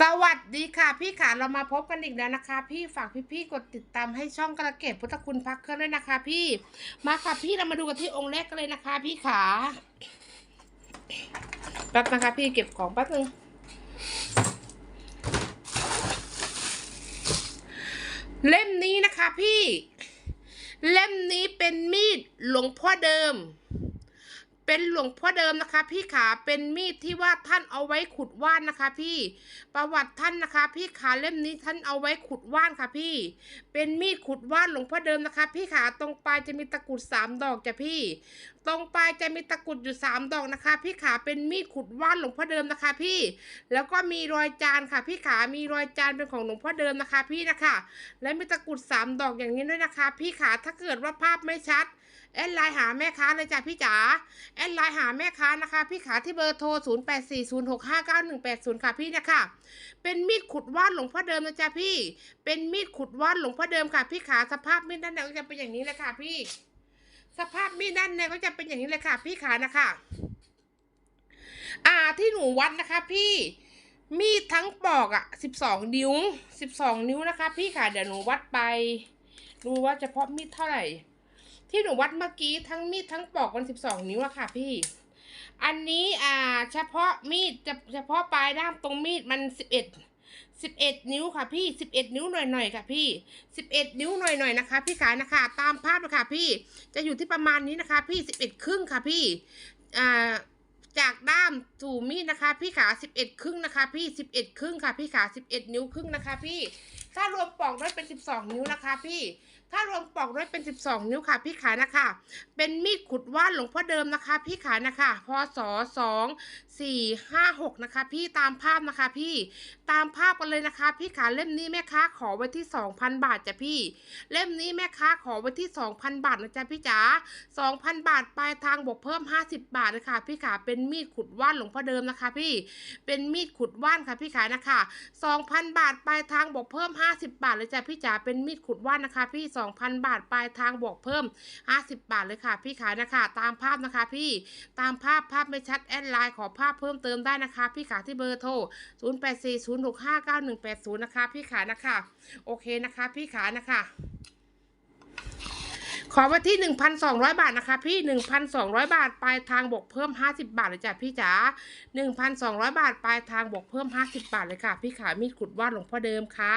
สวัสดีค่ะ พี่ขาเรามาพบกันอีกแล้วนะคะ พี่ฝากพี่ๆกดติดตามให้ช่องกระเกตพุทธคุณพักเครื่องด้วยนะคะ พี่มาค่ะพี่เรามาดูกันที่องค์แรกกันเลยนะคะ พี่ขาแป๊บนะคะพี่เก็บของแป๊บนึงเล่มนี้นะคะพี่ เล่มนี้เป็นมีดหลวงพ่อเดิม เป็นหลวงพ่อเดิมนะคะ พี่ขาเป็นมีดที่ว่าท่านเอาไว้ขุดว่านนะคะ พี่ประวัติท่านนะคะ พี่ขาเล่มนี้ท่านเอาไว้ขุดว่านค่ะพี่ เป็นมีดขุดว่านหลวงพ่อเดิมนะคะ พี่ขาตรงปลายจะมีตะกุดสามดอกจ้ะพี่ ตรงปลายจะมีตะกุดอยู่สามดอกนะคะ พี่ขาเป็นมีดขุดว่านหลวงพ่อเดิมนะคะ พี่ แล้วก็มีรอยจานค่ะ พี่ขามีรอยจานเป็นของหลวงพ่อเดิมนะคะ พี่นะคะ และมีตะกุดสามดอกอย่างนี้ด้วยนะคะ พี่ขาถ้าเกิดว่าภาพไม่ชัด แอดไลน์หาแม่ค้าเลยจ้ะพี่จ๋าแอดไลน์หาแม่ค้านะคะ พี่ขาที่เบอร์โทร 0 8 4 0 6 5 9 1 8 0 ค่ะพี่นะคะเป็นมีดขุดว่านหลวงพ่อเดิมนะจ๊ะพี่ เป็นมีดขุดว่านหลวงพ่อเดิมค่ะ พี่ขาสภาพมีดด้านในก็จะเป็นอย่างนี้เลยค่ะพี่ สภาพมีดด้านในก็จะเป็นอย่างนี้เลยค่ะ พี่ขานะคะอ่าที่หนูวัดนะคะ พี่มีดทั้งปอกอะ่ะสิบสองนิ้วสิบสองนิ้วนะคะ พี่ค่ะเดี๋ยวหนูวัดไปดูว่าเฉพาะมีดเท่าไหร่ ที่หนูวัดเมื่อกี้ทั้งมีดทั้งปอกมันสิบสองนิ้วอะค่ะพี่ อันนี้อ่าเฉพาะมีดจะเฉพาะปลายด้ามตรงมีดมันสิบเอ็ดสิบเอ็ดนิ้วค่ะพี่สิบเอ็ดนิ้วหน่อยๆค่ะพี่สิบเอ็ดนิ้วหน่อยๆนะคะ พี่ขานะคะ ตามภาพเลยค่ะพี่จะอยู่ที่ประมาณนี้นะคะ พี่สิบเอ็ดครึ่งค่ะพี่อ่าจากด้ามสู่มีดนะคะ พี่ขาสิบเอ็ดครึ่งนะคะ พี่สิบเอ็ดครึ่งค่ะ พี่ขาสิบเอ็ดนิ้วครึ่งนะคะ พี่ ถ้ารวมปอกด้วยเป็นสิบสองนิ้วนะคะ พี่ ถ้ารวมปอกด้วยเป็นสิบสองนิ้วค่ะ พี่ขานะคะ เป็นมีดขุดว่านหลวงพ่อเดิมนะคะ พี่ขานะคะพศสองสี่ห้าหกนะคะ พี่ตามภาพนะคะ พี่ตามภาพกันเลยนะคะ พี่ขาเล่มนี้แม่ค้าขอไว้ที่สองพันบาทจ้ะพี่ เล่มนี้แม่ค้าขอไว้ที่สองพันบาทนะจ๊ะพี่จ๋าสองพันบาทปลายทางบวกเพิ่มห้าสิบบาทเลยค่ะพี่ขาเป็นมีดขุดว่านหลวงพ่อเดิมนะคะ พี่เป็นมีดขุดว่านค่ะพี่ขานะคะสองพันบาทปลายทางบวกเพิ่มห้าสิบบาทเลยจ้ะพี่จ๋าเป็นมีดขุดว่านนะคะ พี่สองพันบาทปลายทางบวกเพิ่มห้าสิบบาทเลยค่ะ พี่ขายนะคะ ตามภาพนะคะ พี่ตามภาพภาพไม่ชัดแอดไลน์ขอภาพเพิ่มเติมได้นะคะ พี่ขาที่เบอร์โทร 0 8 4 0 6 5 9 1 8 0 นะคะ พี่ขานะคะ โอเคนะคะ พี่ขานะคะขอไว้ที่ 1,200 บาทนะคะ พี่ 1,200 บาทปลายทางบวกเพิ่ม 50 บาทเลยจ้ะพี่จ๋า1,200 บาทปลายทางบวกเพิ่ม 50 บาทเลยค่ะ พี่ขามีดขุดว่านหลวงพ่อเดิมค่ะ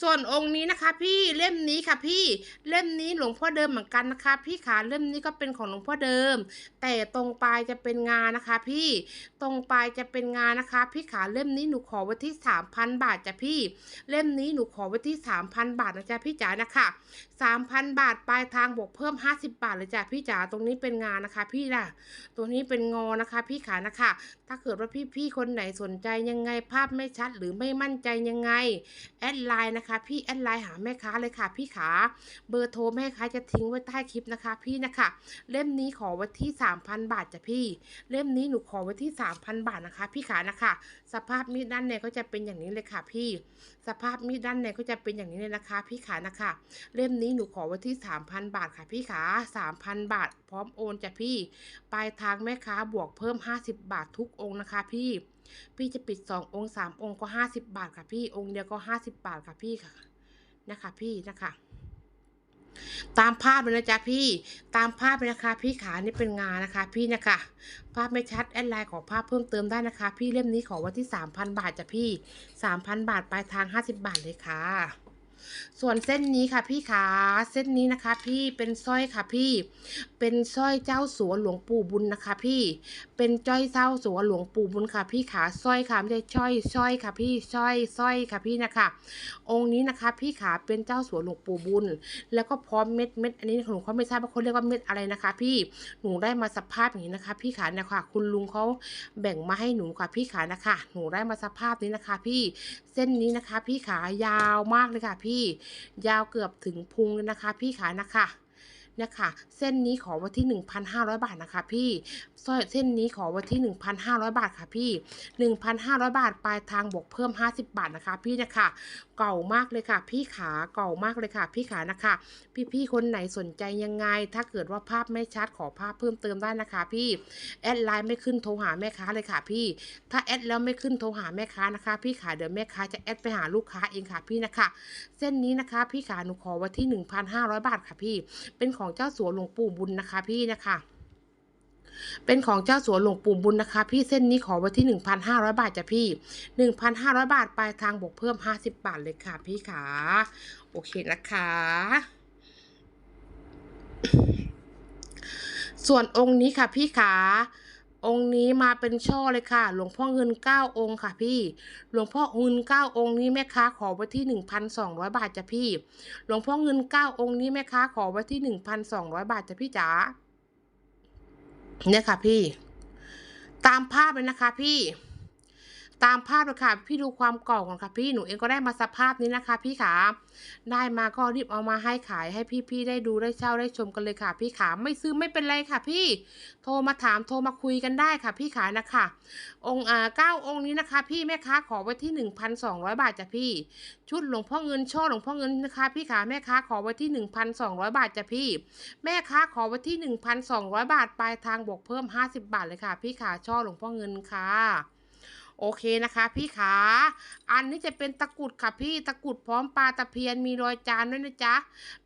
ส่วนองค์นี้นะคะ พี่เล่มนี้ค่ะพี่เล่มนี้หลวงพ่อเดิมเหมือนกันนะคะ พี่ขาเล่มนี้ก็เป็นของหลวงพ่อเดิม แต่ตรงปลายจะเป็นงานนะคะ พี่ตรงปลายจะเป็นงานนะคะ พี่ขาเล่มนี้หนูขอไว้ที่สามพันบาทจ้ะพี่ เล่มนี้หนูขอไว้ที่สามพันบาทนะจ๊ะพี่จ๋านะคะสามพันบาทปลายทางบวกเพิ่มห้าสิบบาทเลยจ้ะพี่จ๋าตรงนี้เป็นงานนะคะ พี่ล่ะตัวนี้เป็นงอนะคะ พี่ขานะคะ ถ้าเกิดว่าพี่ๆคนไหนสนใจยังไงภาพไม่ชัดหรือไม่มั่นใจยังไงแอดไลน์นะคะพี่แอดไลน์หาแม่ค้าเลยค่ะ พี่ขา เบอร์โทรแม่ค้าจะทิ้งไว้ใต้คลิปนะคะ พี่นะคะ เล่มนี้ขอไว้ที่ 3,000 บาทจ้ะพี่ เล่มนี้หนูขอไว้ที่ 3,000 บาทนะคะ พี่ขานะคะ สภาพมีดด้านในก็จะเป็นอย่างนี้เลยค่ะ พี่ สภาพมีดด้านในก็จะเป็นอย่างนี้เลยนะคะ พี่ขานะคะ เล่มนี้หนูขอไว้ที่ 3,000 บาทค่ะ พี่ขา 3,000 บาท พร้อมโอนจ้ะพี่ ปลายทางแม่ค้าบวกเพิ่ม 50 บาททุกองค์นะคะ พี่ พี่จะปิด 2 องค์ 3 องค์ก็ 50 บาทค่ะพี่องค์เดียวก็ 50 บาทค่ะพี่ค่ะนะคะพี่นะคะตามภาพเลยนะจ๊ะพี่ ตามภาพเลยนะคะ พี่ขานี่เป็นงานนะคะ พี่นะคะ ภาพไม่ชัดแอดไลน์ขอภาพเพิ่มเติมได้นะคะ พี่เล่มนี้ขอวันที่ 3,000 บาทจ้ะพี่ 3,000 บาทปลายทาง 50 บาทเลยค่ะ ส่วนเส้นนี้ค่ะพี่ขาเส้นนี้นะคะ พี่เป็นสร้อยค่ะพี่ เป็นสร้อยเจ้าสัวหลวงปู่บุญนะคะ พี่ เป็นจ้อยเจ้าสัวหลวงปู่บุญค่ะ พี่ขาสร้อยค่ะไม่ใช่ช่อยสร้อยค่ะ พี่สร้อยสร้อยค่ะพี่นะคะ องค์นี้นะคะ พี่ขาเป็นเจ้าสัวหลวงปู่บุญ แล้วก็พร้อมเม็ดเม็ดอันนี้หนูเขาไม่ทราบว่าเขาเรียกว่าเม็ดอะไรนะคะ พี่หนูได้มาสภาพอย่างนี้นะคะ พี่ขาเนี่ยค่ะคุณลุงเขาแบ่งมาให้หนูค่ะพี่ขานะคะ หนูได้มาสภาพนี้นะคะ พี่เส้นนี้นะคะ พี่ขายาวมากเลยค่ะพี่ยาวเกือบถึงพุงเลยนะคะ พี่ขานะคะ นี่ยค่ะเส้นนี้ขอไว้ที่ 1,500 บาทนะคะพี่สร้อยเส้นนี้ขอไว้ที่ 1,500 บาทค่ะพี่ 1,500 บาทปลายทางบวกเพิ่ม 50 บาทนะคะ พี่นะคะเก่ามากเลยค่ะ พี่ขาเก่ามากเลยค่ะ พี่ขานะคะ พี่ๆคนไหนสนใจยังไง ถ้าเกิดว่าภาพไม่ชัดขอภาพเพิ่มเติมได้นะคะ พี่แอดไลน์ไม่ขึ้นโทรหาแม่ค้าเลยค่ะ พี่ ถ้าแอดแล้วไม่ขึ้นโทรหาแม่ค้านะคะ พี่ขาเดี๋ยวแม่ค้าจะแอดไปหาลูกค้าเองค่ะพี่นะคะ เส้นนี้นะคะ พี่ขาหนูขอไว้ที่ 1,500 บาทค่ะพี่ เป็นของของเจ้าสัวหลวงปู่บุญนะคะพี่นะคะเป็นของเจ้าสัวหลวงปู่บุญนะคะ พี่เส้นนี้ขอไว้ที่ 1,500 บาทจ้ะพี่ 1,500 บาทปลายทางบวกเพิ่ม 50 บาทเลยค่ะพี่ขาโอเคนะคะ ส่วนองค์นี้ค่ะพี่ขา องค์นี้มาเป็นช่อเลยค่ะ หลวงพ่อเงินเก้าองค์ค่ะพี่ หลวงพ่อเงินเก้าองค์นี้แม่ค้าขอไว้ที่หนึ่งพันสองร้อยบาทจ้ะพี่ หลวงพ่อเงินเก้าองค์นี้แม่ค้าขอไว้ที่หนึ่งพันสองร้อยบาทจ้ะพี่จ๋า เนี่ยค่ะพี่ ตามภาพเลยนะคะพี่ ตามภาพเลยค่ะ พี่ดูความก่าก่อนค่ะพี่หนูเองก็ได้มาสภาพนี้นะคะ พี่ขาได้มาก็รีบเอามาให้ขายให้พี่ๆได้ดูได้เช่าได้ชมกันเลยค่ะ พี่ขาไม่ซื้อไม่เป็นไรค่ะ พี่โทรมาถามโทรมาคุยกันได้ค่ะ พี่ขานะคะองค์อ่าเก้าองค์นี้นะคะ พี่แม่ค้าขอไว้ที่หนึ่งพันสองร้อยบาทจ้ะพี่ ชุดหลวงพ่อเงินช่อหลวงพ่อเงินนะคะ พี่ขาแม่ค้าขอไว้ที่หนึ่งพันสองร้อยบาทจ้ะพี่ แม่ค้าขอไว้ที่หนึ่งพันสองร้อยบาทปลายทางบวกเพิ่มห้าสิบบาทเลยค่ะ พี่ขาช่อหลวงพ่อเงินค่ะ โอเคนะคะ พี่ขา อันนี้จะเป็นตะกุดค่ะพี่ตะกุดพร้อมปลาตะเพียนมีรอยจานด้วยนะจ๊ะ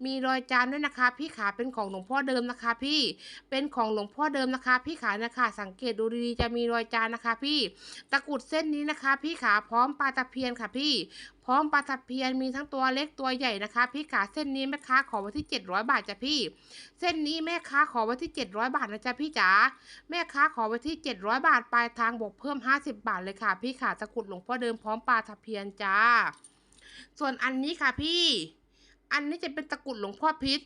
มีรอยจานด้วยนะคะ พี่ขาเป็นของหลวงพ่อเดิมนะคะ พี่เป็นของหลวงพ่อเดิมนะคะ พี่ขานะคะ สังเกตดูดีๆจะมีรอยจานนะคะ พี่ตะกุดเส้นนี้นะคะ พี่ขาพร้อมปลาตะเพียนค่ะพี่พร้อมปลาตะเพียนมีทั้งตัวเล็กตัวใหญ่นะคะ พี่ขาเส้นนี้แม่ค้าขอไว้ที่ 700 บาทจ้ะพี่ เส้นนี้แม่ค้าขอไว้ที่ 700 บาทนะจ๊ะพี่จ๋าแม่ค้าขอไว้ที่ 700 บาทปลายทางบวกเพิ่ม 50 บาทเลยค่ะ พี่ขาตะกรุดหลวงพ่อเดิมพร้อมปลาตะเพียนจ้า ส่วนอันนี้ค่ะพี่ อันนี้จะเป็นตะกรุดหลวงพ่อพิษ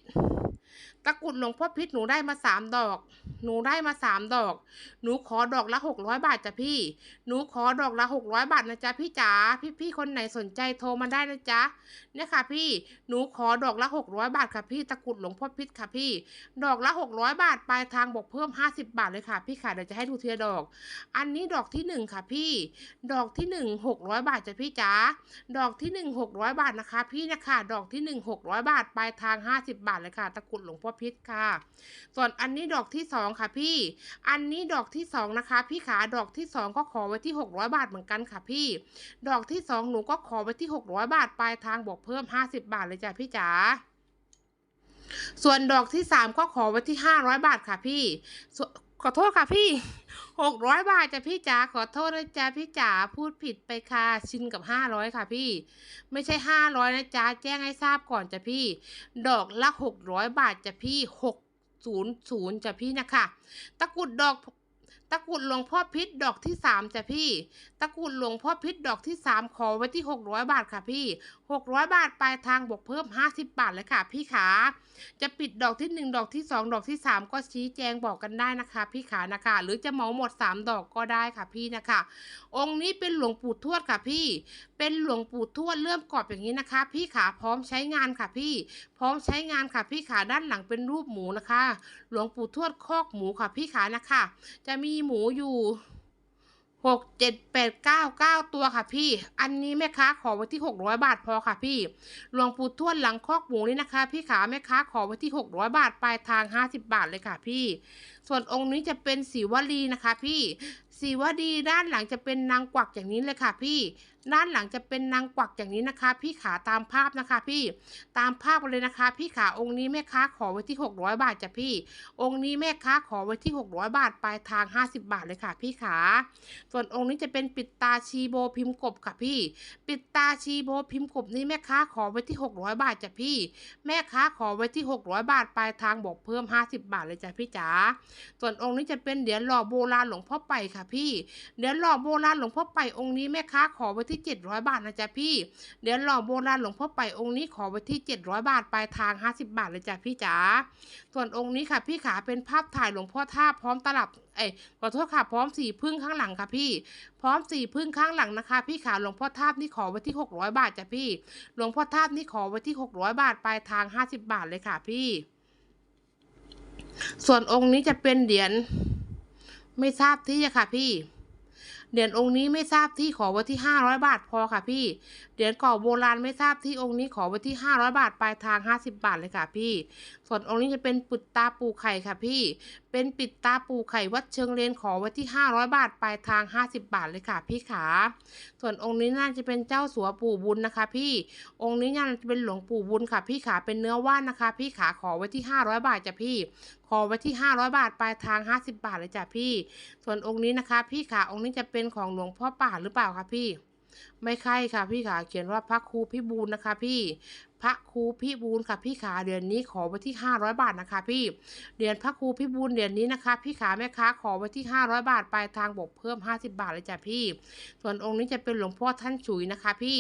ตะกรุดหลวงพ่อพิษหนูได้มาสามดอก หนูได้มาสามดอก หนูขอดอกละหกร้อยบาทจ้ะพี่ หนูขอดอกละหกร้อยบาทนะจ๊ะพี่จ๋า พี่พี่ๆคนไหนสนใจโทรมาได้นะจ๊ะ เนี่ยค่ะพี่ หนูขอดอกละหกร้อยบาทค่ะพี่ ตะกรุดหลวงพ่อพิษค่ะพี่ ดอกละหกร้อยบาทปลายทางบอกเพิ่มห้าสิบบาทเลยค่ะพี่ค่ะ เดี๋ยวจะให้ดูทีละดอก อันนี้ดอกที่หนึ่งค่ะพี่ ดอกที่หนึ่งหกร้อยบาทจ้ะพี่จ๋า ดอกที่หนึ่งหกร้อยบาทนะคะ พี่นะคะ ดอกที่หนึ่งหกร้อยบาทปลายทางห้าสิบบาทเลยค่ะ ตะกุุฎหลวงพ่อพิษค่ะ ส่วนอันนี้ดอกที่สองค่ะพี่ อันนี้ดอกที่สองนะคะ พี่ขาดอกที่สองก็ขอไว้ที่หกร้อยบาทเหมือนกันค่ะพี่ ดอกที่สองหนูก็ขอไว้ที่หกร้อยบาทปลายทางบวกเพิ่มห้าสิบบาทเลยจ้ะพี่จ๋าส่วนดอกที่สามก็ขอไว้ที่ห้าร้อยบาทค่ะพี่ ขอโทษค่ะพี่หกร้อยบาทจ้ะพี่จ๋าขอโทษนะจ๊ะพี่จ๋าพูดผิดไปค่ะชินกับห้าร้อยค่ะพี่ ไม่ใช่ห้าร้อยนะจ๊ะแจ้งให้ทราบก่อนจ้ะพี่ ดอกละหกร้อยบาทจ้ะพี่หกศูนย์ศูนย์จ้ะพี่นะคะตะกุดดอกะกรุดหลวงพ่อพิษดอกที่สามจ้ะพี่ ตะกรุดหลวงพ่อพิษดอกที่สามขอไว้ที่หกร้อยบาทค่ะพี่หกร้อยบาทปลายทางบวกเพิ่มห้าสิบบาทเลยค่ะพี่ขา จะปิดดอกที่หนึ่งดอกที่สองดอกที่สามก็ชี้แจงบอกกันได้นะคะ พี่ขานะคะ หรือจะเหมาหมดสามดอกก็ได้ค่ะพี่นะคะ องค์นี้เป็นหลวงปู่ทวดค่ะพี่ เป็นหลวงปู่ทวดเลื่มกรอบอย่างนี้นะคะ พี่ขาพร้อมใช้งานค่ะพี่ พร้อมใช้งานค่ะพี่ขาด้านหลังเป็นรูปหมูนะคะ หลวงปู่ทวดคอกหมูค่ะพี่ขานะคะ จะมีหมูอยู่หกเจ็ดแปดเก้าเก้าตัวค่ะพี่ อันนี้แม่ค้าขอไว้ที่หกร้อยบาทพอค่ะพี่ หลวงปู่ทวดหลังคอกหมูนี่นะคะ พี่ขาแม่ค้าขอไว้ที่หกร้อยบาทปลายทางห้าสิบบาทเลยค่ะพี่ ส่วนองค์นี้จะเป็นสีวลีนะคะพี่ สีวลีด้านหลังจะเป็นนางกวักอย่างนี้เลยค่ะพี่ ด้านหลังจะเป็นนางกวักอย่างนี้นะคะ พี่ขาตามภาพนะคะ พี่ตามภาพเลยนะคะ พี่ขาองค์นี้แม่ค้าขอไว้ที่หกร้อยบาทจ้ะพี่ องค์นี้แม่ค้าขอไว้ที่หกร้อยบาทปลายทางห้าสิบบาทเลยค่ะ พี่ขา ส่วนองค์นี้จะเป็นปิดตาชีโบพิมพ์กบค่ะพี่ ปิดตาชีโบพิมพ์กบนี้แม่ค้าขอไว้ที่หกร้อยบาทจ้ะพี่ แม่ค้าขอไว้ที่หกร้อยบาทปลายทางบอกเพิ่มห้าสิบบาทเลยจ้ะพี่จ๋าส่วนองค์นี้จะเป็นเหรียญหล่อโบราณหลวงพ่อไปค่ะพี่เหรียญหล่อโบราณหลวงพ่อไปองค์นี้แม่ค้าขอไว้ที่เจ็ดร้อยบาทนะจ๊ะพี่เหรียญหล่อโบราณหลวงพ่อไปองค์นี้ขอไว้ที่เจ็ดร้อยบาทปลายทางห้าสิบบาทเลยจ้ะพี่จ๋าส่วนองค์นี้ค่ะพี่ขาเป็นภาพถ่ายหลวงพ่อท่าพร้อมตลับเอ้ขอโทษค่ะพร้อมสีพึ่งข้างหลังค่ะพี่ พร้อมสีพึ่งข้างหลังนะคะ พี่ขาหลวงพ่อทาบนี่ขอไว้ที่หกร้อยบาทจ้ะพี่ หลวงพ่อทาบนี่ขอไว้ที่หกร้อยบาทปลายทางห้าสิบบาทเลยค่ะพี่ ส่วนองค์นี้จะเป็นเหรียญ ไม่ทราบที่ค่ะพี่ เหรียญองค์นี้ไม่ทราบที่ขอไว้ที่ห้าร้อยบาทพอค่ะพี่ เหรียญกรอโบราณไม่ทราบที่องค์นี้ขอไว้ที่ห้าร้อยบาทปลายทางห้าสิบบาทเลยค่ะพี่ ส่วนองค์นี้จะเป็นปุตตาปูไข่ค่ะพี่ เป็นปิดตาปูไข่วัดเชิงเลนขอไว้ที่ห้าร้อยบาทปลายทางห้าสิบบาทเลยค่ะพี่ขา ส่วนองค์นี้น่าจะเป็นเจ้าสัวปู่บุญนะคะ พี่ องค์นี้น่าจะเป็นหลวงปู่บุญค่ะ พี่ขาเป็นเนื้อว่านนะคะ พี่ขาขอไว้ที่ห้าร้อยบาทจ้ะพี่ ขอไว้ที่ห้าร้อยบาทปลายทางห้าสิบบาทเลยจ้ะพี่ ส่วนองค์นี้นะคะ พี่ขาองค์นี้จะเป็นของหลวงพ่อป่าหรือเปล่าคะพี่ไม่ใช่ค่ะพี่ขาเขียนว่าพระครูพิบูลนะคะพี่ พระครูพิบูลค่ะพี่ขาเดือนนี้ขอไว้ที่ห้าร้อยบาทนะคะ พี่เหรียญพระครูพิบูลเหรียญนี้นะคะ พี่ขาแม่ค้าขอไว้ที่ห้าร้อยบาทปลายทางบวกเพิ่มห้าสิบาทเลยจ้ะพี่ ส่วนองค์นี้จะเป็นหลวงพ่อท่านฉุยนะคะ พี่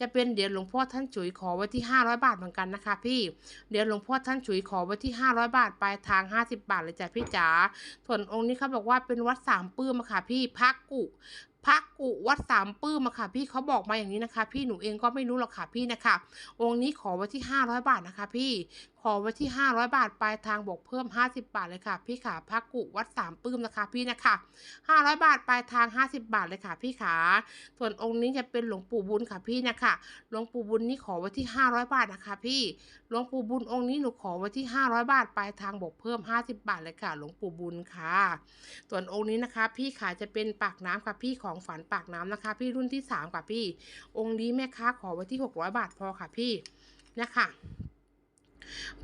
จะเป็นเหรียญหลวงพ่อท่านฉุยขอไว้ที่ห้าร้อยบาทเหมือนกันนะคะ พี่เหรียญหลวงพ่อท่านฉุยขอไว้ที่ห้าร้อยบาทปลายทางห้าสิบาทเลยจ้ะพี่จ๋าส่วนองค์นี้เขาบอกว่าเป็นวัดสามปื้มอะค่ะพี่พระกุ พระกุวัดสามปื้มมาค่ะ พี่เขาบอกมาอย่างนี้นะคะ พี่หนูเองก็ไม่รู้หรอกค่ะพี่นะคะองค์นี้ขอไว้ที่ห้าร้อยบาทนะคะ พี่ อไว้ที่ห้าร้อยบาท ปลายทางบวกเพิ่มห้าสิบาทเลยค่ะ พี่ขาพระกุวัดสามปื้มนะคะ พี่นะคะห้าร้อยบาท ปลายทางห้าสิบาทเลยค่ะ พี่ขา ส่วนองค์นี้จะเป็นหลวงปู่บุญค่ะพี่นะคะ หลวงปู่บุญนี่ขอไว้ที่ห้าร้อยบาทนะคะ พี่ หลวงปู่บุญองค์นี้หนูขอไว้ที่ห้าร้อยบาท ปลายทางบวกเพิ่มห้าสิบาทเลยค่ะ หลวงปู่บุญค่ะ ส่วนองค์นี้นะคะ พี่ขาจะเป็นปากน้ำค่ะพี่ของฝันปากน้ำนะคะ พี่รุ่นที่สามค่ะพี่ องค์นี้แม่ค้าขอไว้ที่หกร้อยบาทพอค่ะพี่นะคะ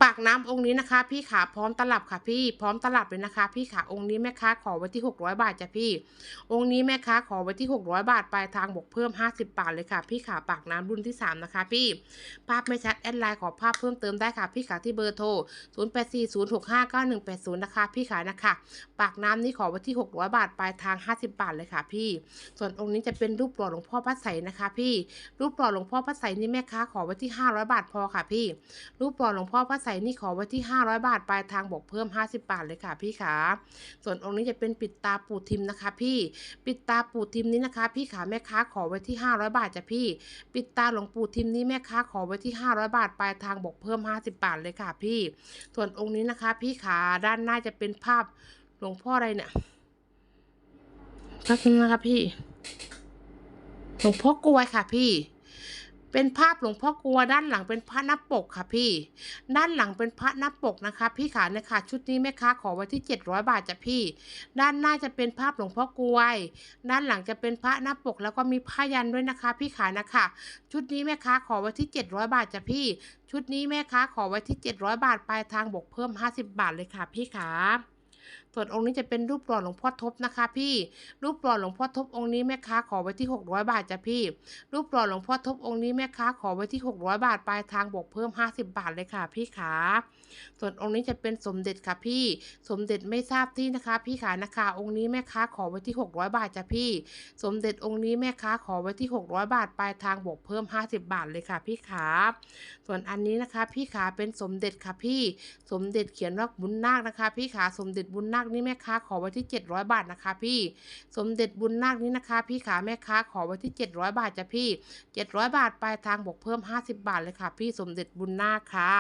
ปากน้ำองค์นี้นะคะ พี่ขาพร้อมตลับค่ะพี่ พร้อมตลับเลยนะคะ พี่ขาองค์นี้แม่ค้าขอไว้ที่หกร้อยบาทจ้ะพี่ องค์นี้แม่ค้าขอไว้ที่หกร้อยบาทปลายทางบวกเพิ่มห้าสิบาทเลยค่ะ พี่ขาปากน้ำรุ่นที่สามนะคะ พี่ ภาพไม่ชัดแอดไลน์ขอภาพเพิ่มเติมได้ค่ะ พี่ขาที่เบอร์โทร 0 8 4 0 6 5 9 1 8 0 นะคะ พี่ขานะคะ ปากน้ำนี่ขอไว้ที่ 600 บาทปลายทาง 50 บาทเลยค่ะ พี่ ส่วนองค์นี้จะเป็นรูปหล่อหลวงพ่อพระไสนะคะ พี่ รูปหล่อหลวงพ่อพระไสนี่แม่ค้าขอไว้ที่ 500 บาทพอค่ะ พี่ รูปหล่อหลวงพ่อพระไสนี่ขอไว้ที่ 500 บาท ปลายทางบวกเพิ่ม 50 บาทเลยค่ะพี่ขา ส่วนองค์นี้จะเป็นปิดตาปูทิมนะคะ พี่ ปิดตาปูทิมนี้นะคะ พี่ขาแม่ค้าขอไว้ที่ 500 บาทจ้ะพี่ ปิดตาหลวงปู่ทิมนี้แม่ค้าขอไว้ที่ 500 บาท ปลายทางบวกเพิ่ม 50 บาทเลยค่ะพี่ ส่วนองค์นี้นะคะ พี่ขาด้านหน้าจะเป็นภาพหลวงพ่ออะไรเนี่ยพักนึงนะคะพี่หลวงพ่อกลวยค่ะพี่ เป็นภาพหลวงพ่อกลัวด้านหลังเป็นพระนับปกค่ะพี่ ด้านหลังเป็นพระนับปกนะคะ พี่ขาเนี่ยค่ะชุดนี้แม่ค้าขอไว้ที่ 700 บาทจ้ะพี่ ด้านหน้าจะเป็นภาพหลวงพ่อกลวย ด้านหลังจะเป็นพระนับปก แล้วก็มีผ้ายันด้วยนะคะ พี่ขานะคะชุดนี้แม่ค้าขอไว้ที่ 700 บาทจ้ะพี่ ชุดนี้แม่ค้าขอไว้ที่ 700 บาทปลายทางบวกเพิ่ม 50 บาทเลยค่ะพี่ขา ส่วนองค์นี้จะเป็นรูปหล่อหลวงพ่อทบนะคะ พี่ รูปหล่อหลวงพ่อทบองค์นี้แม่ค้าขอไว้ที่ 600 บาทจ้ะพี่ รูปหล่อหลวงพ่อทบองค์นี้แม่ค้าขอไว้ที่ 600 บาทปลายทางบวกเพิ่ม 50 บาทเลยค่ะ พี่ขาส่วนองค์นี้จะเป็นสมเด็จค่ะพี่ สมเด็จไม่ทราบที่นะคะ พี่ขานะคะ องค์นี้แม่ค้าขอไว้ที่ 600 บาทจ้ะพี่ สมเด็จองค์นี้แม่ค้าขอไว้ที่ 600 บาทปลายทางบวกเพิ่ม 50 บาทเลยค่ะ พี่ขาส่วนอันนี้นะคะ พี่ขาเป็นสมเด็จค่ะพี่ สมเด็จเขียนว่าบุญนาคนะคะ พี่ขาสมเด็จบุญนาคนี่แม่ค้าขอไว้ที่ 700 บาทนะคะ พี่ สมเด็จบุญนาคนี่นะคะ พี่ขาแม่ค้าขอไว้ที่ 700 บาทจ้ะพี่ 700 บาทปลายทางบวกเพิ่ม 50 บาทเลยค่ะ พี่สมเด็จบุญนาคค่ะ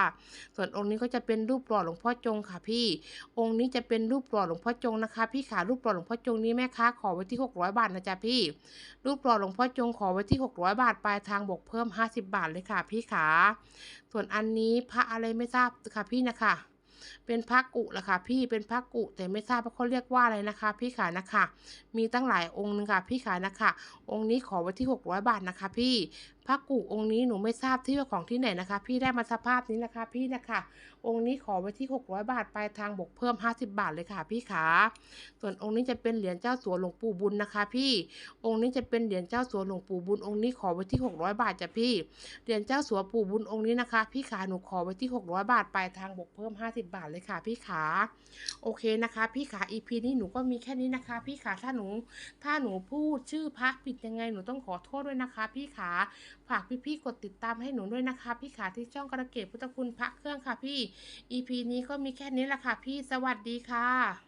ส่วนองค์นี้ก็จะเป็นรูปหล่อหลวงพ่อจงค่ะพี่ องค์นี้จะเป็นรูปหล่อหลวงพ่อจงนะคะ พี่ขารูปหล่อหลวงพ่อจงนี้แม่ค้าขอไว้ที่ 600 บาทนะจ๊ะพี่ รูปหล่อหลวงพ่อจงขอไว้ที่ 600 บาทปลายทางบวกเพิ่ม 50 บาทเลยค่ะ พี่ขาส่วนอันนี้พระอะไรไม่ทราบค่ะพี่นะคะ เป็นพระกุแหละค่ะพี่เป็นพระกุแต่ไม่ทราบว่าเขาเรียกว่าอะไรนะคะ พี่ขานะคะ มีตั้งหลายองค์นึงค่ะพี่ขานะคะ องค์นี้ขอไว้ที่ 600 บาทนะคะ พี่ พระกุองค์นี้หนูไม่ทราบที่ว่าของที่ไหนนะคะ พี่ได้มาสภาพนี้นะคะพี่นะคะ องค์นี้ขอไว้ที่ 600 บาทปลายทางบวกเพิ่ม 50 บาทเลยค่ะ พี่ขา ส่วนองค์นี้จะเป็นเหรียญเจ้าสัวหลวงปู่บุญนะคะ พี่ องค์นี้จะเป็นเหรียญเจ้าสัวหลวงปู่บุญองค์นี้ขอไว้ที่ 600 บาทจ้ะพี่ เหรียญเจ้าสัวปู่บุญองค์นี้นะคะ พี่ขาหนูขอไว้ที่ 600 บาทปลายทางบวกเพิ่ม 50 บาทเลยค่ะ พี่ขาโอเคนะคะ พี่ขา EP นี้หนูก็มีแค่นี้นะคะ พี่ขาถ้าหนูถ้าหนูพูดชื่อพระผิดยังไงหนูต้องขอโทษด้วยนะคะ พี่ขาฝากพี่ๆกดติดตามให้หนูด้วยนะคะ พี่ขาที่ช่องกระเกตพุทธคุณพระเครื่องค่ะพี่ EP นี้ก็มีแค่นี้แหละค่ะพี่สวัสดีค่ะ